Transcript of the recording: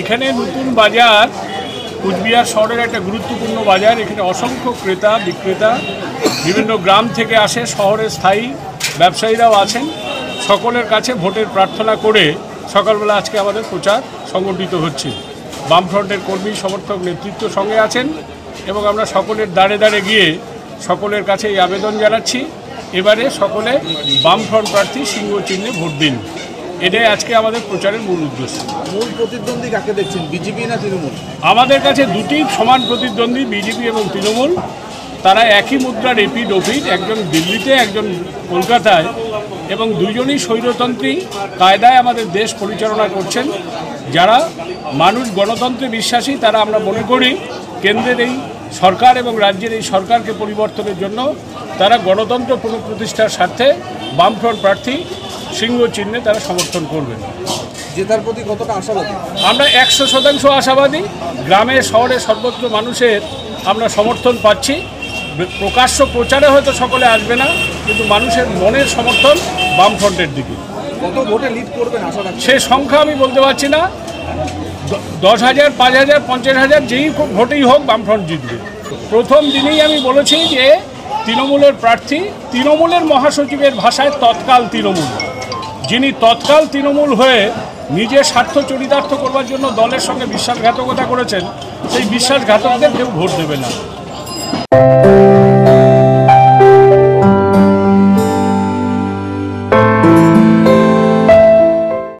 এখানে নতুন বাজার, কুচবিহার শহরের একটা গুরুত্বপূর্ণ বাজার। এখানে অসংখ্য ক্রেতা, বিক্রেতা, বিভিন্ন গ্রাম থেকে আসে, শহরের স্থায়ী ব্যবসায়ীরাও আছেন। সকলের কাছে ভোটের প্রার্থনা করে সকালবেলা আজকে আমাদের প্রচার সংগঠিত হচ্ছে। বামফ্রন্টের কর্মী, সমর্থক নেতৃত্ব সঙ্গে আছেন এবং আমরা সকলের দাঁড়ে দাঁড়ে গিয়ে সকলের কাছে এই আবেদন জানাচ্ছি। এবারে সকলে বামফ্রন্ট প্রার্থী সিংহ চিহ্নে ভোট দিন। এটাই আজকে আমাদের প্রচারের মূল উদ্দেশ্য। মূল প্রতিদ্বন্দ্বী কাকে দেখছেন বিজেপি না তৃণমূল? আমাদের কাছে দুটি সমান প্রতিদ্বন্দ্বী বিজেপি এবং তৃণমূল। তারা একই মুদ্রার এপিড ওপিড একজন দিল্লিতে একজন কলকাতায় এবং দুজনই স্বৈরতন্ত্রী কায়দায় আমাদের দেশ পরিচালনা করছেন। যারা মানুষ গণতন্ত্রে বিশ্বাসী তারা আমরা মনে করি কেন্দ্রের এই সরকার এবং রাজ্যের এই সরকারকে পরিবর্তনের জন্য তারা গণতন্ত্র পুনঃপ্রতিষ্ঠার স্বার্থে বামফ্রন্ট প্রার্থী সিংহ চিহ্নে তারা সমর্থন করবেন। জেতার প্রতি কতটা আশাবাদী? আমরা একশো শতাংশ আশাবাদী। গ্রামে শহরে সর্বত্র মানুষের আমরা সমর্থন পাচ্ছি। প্রকাশ্য প্রচারে হয়তো সকলে আসবে না কিন্তু মানুষের মনের সমর্থন বামফ্রন্টের দিকে। কত ভোটে লিড করবেন আশা সে সংখ্যা আমি বলতে পারছি না। দশ হাজার পাঁচ হাজার পঞ্চাশ হাজার যেই ভোটেই হোক বামফ্রন্ট জিতবে। প্রথম দিনেই আমি বলেছি যে তৃণমূলের প্রার্থী তৃণমূলের মহাসচিবের ভাষায় তৎকাল তৃণমূল। যিনি তৎকাল তৃণমূল হয়ে নিজে স্বার্থ চরিতার্থ করবার জন্য দলের সঙ্গে বিশ্বাসঘাতকতা করেছেন, সেই বিশ্বাসঘাতকদের কেউ ভোট দেবে না।